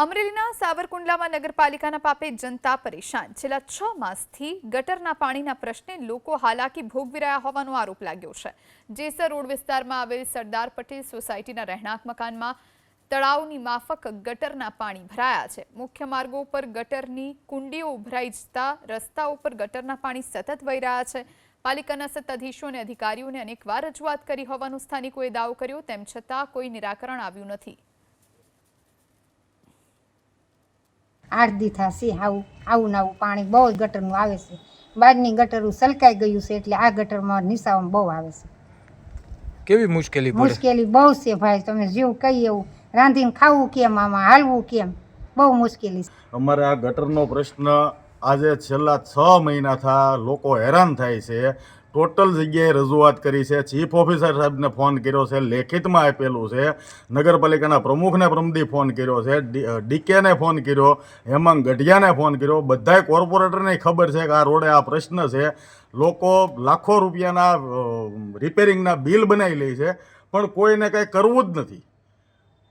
અમરેલીના સાવરકુંડલામાં નગરપાલિકાના પાપે જનતા પરેશાન. છેલ્લા છ માસથી ગટરના પાણીના પ્રશ્ને લોકો હાલાકી ભોગવી રહ્યા હોવાનો આરોપ લાગ્યો છે. જેસર રોડ વિસ્તારમાં આવેલ સરદાર પટેલ સોસાયટીના રહેણાંક મકાનમાં તળાવની માફક ગટરના પાણી ભરાયા છે. મુખ્ય માર્ગો પર ગટરની કુંડીઓ ઉભરાઈ જતા રસ્તાઓ પર ગટરના પાણી સતત વહી રહ્યા છે. પાલિકાના સત્તાધીશો અને અધિકારીઓને અનેકવાર રજૂઆત કરી હોવાનો સ્થાનિકોએ દાવો કર્યો, તેમ છતાં કોઈ નિરાકરણ આવ્યું નથી. આઠ દી થશે આવું આવું ને આવું પાણી બહુ જ ગટરનું આવે છે. બહારની ગટરું સલકાઈ ગયું છે એટલે આ ગટરમાં નિશાવામાં બહુ આવે છે. કેવી મુશ્કેલી મુશ્કેલી બહુ છે ભાઈ તમે જેવું કહીએ એવું રાંધીને ખાવું કેમ આમાં હાલવું કેમ? બહુ મુશ્કેલી છે. અમારે આ ગટરનો પ્રશ્ન આજે છેલ્લા છ મહિનાથી લોકો હેરાન થાય છે. ટોટલ જગ્યાએ રજૂઆત કરી છે. ચીફ ઓફિસર સાહેબને ફોન કર્યો છે. લેખિતમાં આપેલું છે. નગરપાલિકાના પ્રમુખને પ્રમદી ફોન કર્યો છે. ડીકેને ફોન કર્યો. હેમાંગ ગઢિયાને ફોન કર્યો. બધાય કોર્પોરેટરને ખબર છે કે આ રોડે આ પ્રશ્ન છે. લોકો લાખો રૂપિયાના રિપેરિંગના બિલ બનાવી લે છે. પણ કોઈને કંઈ કરવું જ નથી.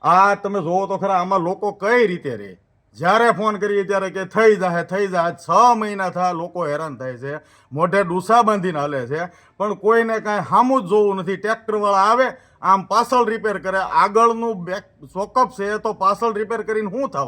આ તમે જોવો તો ખરા આમાં લોકો કઈ રીતે રહે? જ્યારે ફોન કરીએ ત્યારે કે થઈ જાય થઈ જાય છ મહિના થયા, લોકો હેરાન થાય છે. મોઢે ડૂસા બાંધીને હાલે છે. પણ કોઈને કાંઈ સામું જ જોવું નથી. ટ્રેક્ટરવાળા આવે, આમ પાસલ રિપેર કરે. આગળનું બેક ચોકઅપ છે તો પાસલ રિપેર કરીને શું થવાનું